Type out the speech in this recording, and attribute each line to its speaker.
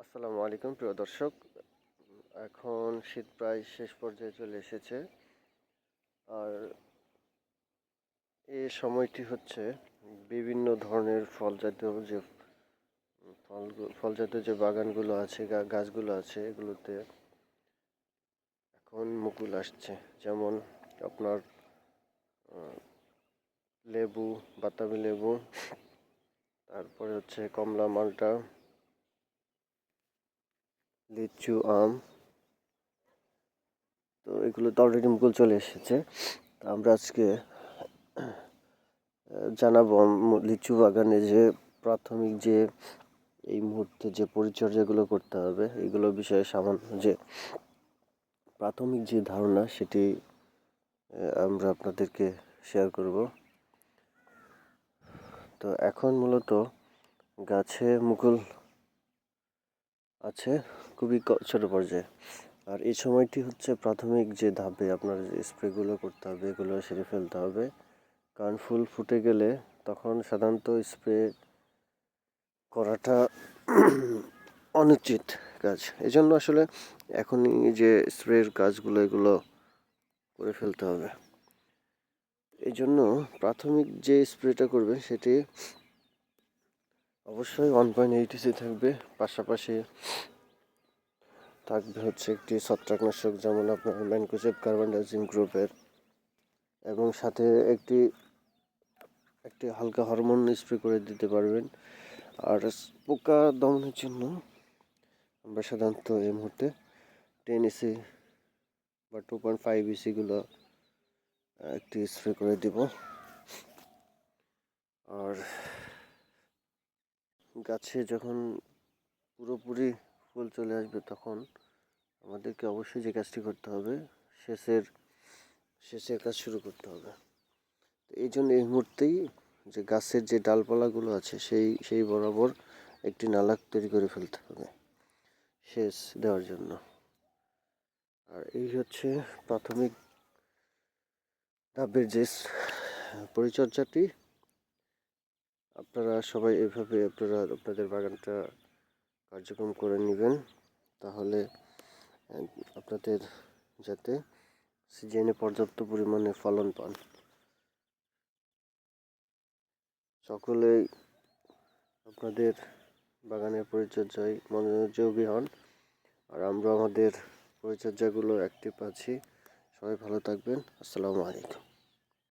Speaker 1: আসসালামু আলাইকুম, প্রিয় দর্শক। এখন শীত প্রায় শেষ পর্যায়ে চলে এসেছে। আর এই সময়টি হচ্ছে বিভিন্ন ধরনের ফল জাতীয় যে ফল ফল জাতীয় যে বাগানগুলো আছে গাছগুলো আছে, এগুলোতে এখন মুকুল আসছে। যেমন আপনার লেবু, বাতাবি লেবু, তারপরে হচ্ছে কমলা মালটা লিচু, আম। তো এগুলো তো অলরেডি মুকুল চলে এসেছে। তো আমরা আজকে জানাব লিচু বাগানে যে প্রাথমিক যে এই মুহূর্তে যে পরিচর্যাগুলো করতে হবে, এগুলো বিষয়ে সামান্য যে প্রাথমিক যে ধারণা, সেটি আমরা আপনাদেরকে শেয়ার করব। তো এখন মূলত গাছে মুকুল আছে, খুবই ছোট পর্যায়ে। আর এই সময়টি হচ্ছে প্রাথমিক যে ধাপে আপনার স্প্রেগুলো করতে হবে, এগুলো সেরে ফেলতে হবে। কারণ ফুল ফুটে গেলে তখন সাধারণত স্প্রে করাটা অনুচিত কাজ। এই জন্য আসলে এখনই যে স্প্রের কাজগুলো, এগুলো করে ফেলতে হবে। এই জন্য প্রাথমিক যে স্প্রেটা করবেন, সেটি অবশ্যই ওয়ান পয়েন্ট এইট এইটিসি থাকবে। পাশাপাশি থাকবে হচ্ছে একটি ছত্রাকনাশক, যেমন আপনার ম্যানকোসেপ কার্বন ডাইজিম গ্রুপের এবং সাথে একটি একটি হালকা হরমোন স্প্রে করে দিতে পারবেন। আর পোকা দমনের জন্য আমরা সাধারণত এই মুহূর্তে টেন ইসি বা টু পয়েন্ট ফাইভ ইসিগুলো একটি স্প্রে করে দিব। আর গাছে যখন পুরোপুরি ফুল চলে আসবে তখন আমাদেরকে অবশ্যই যে কাজটি করতে হবে শেষের শেষের কাজ শুরু করতে হবে। তো এই জন্য এই মুহূর্তেই যে গাছের যে ডালপালাগুলো আছে, সেই সেই বরাবর একটি নালা তৈরি করে ফেলতে হবে সেচ দেওয়ার জন্য। আর এই হচ্ছে প্রাথমিক ধাপের যে পরিচর্যাটি। আপনারা সবাই এভাবে আপনারা আপনাদের বাগানটা কার্যক্রম করে নেবেন। তাহলে আপনাদের যাতে সিজনে পর্যাপ্ত পরিমাণে ফলন পান। সকলেই আপনাদের বাগানের পরিচর্যায় মনোযোগী হন। আর আমরা আমাদের পরিচর্যাগুলো অ্যাক্টিভ আছি। সবাই ভালো থাকবেন। আসসালামু আলাইকুম।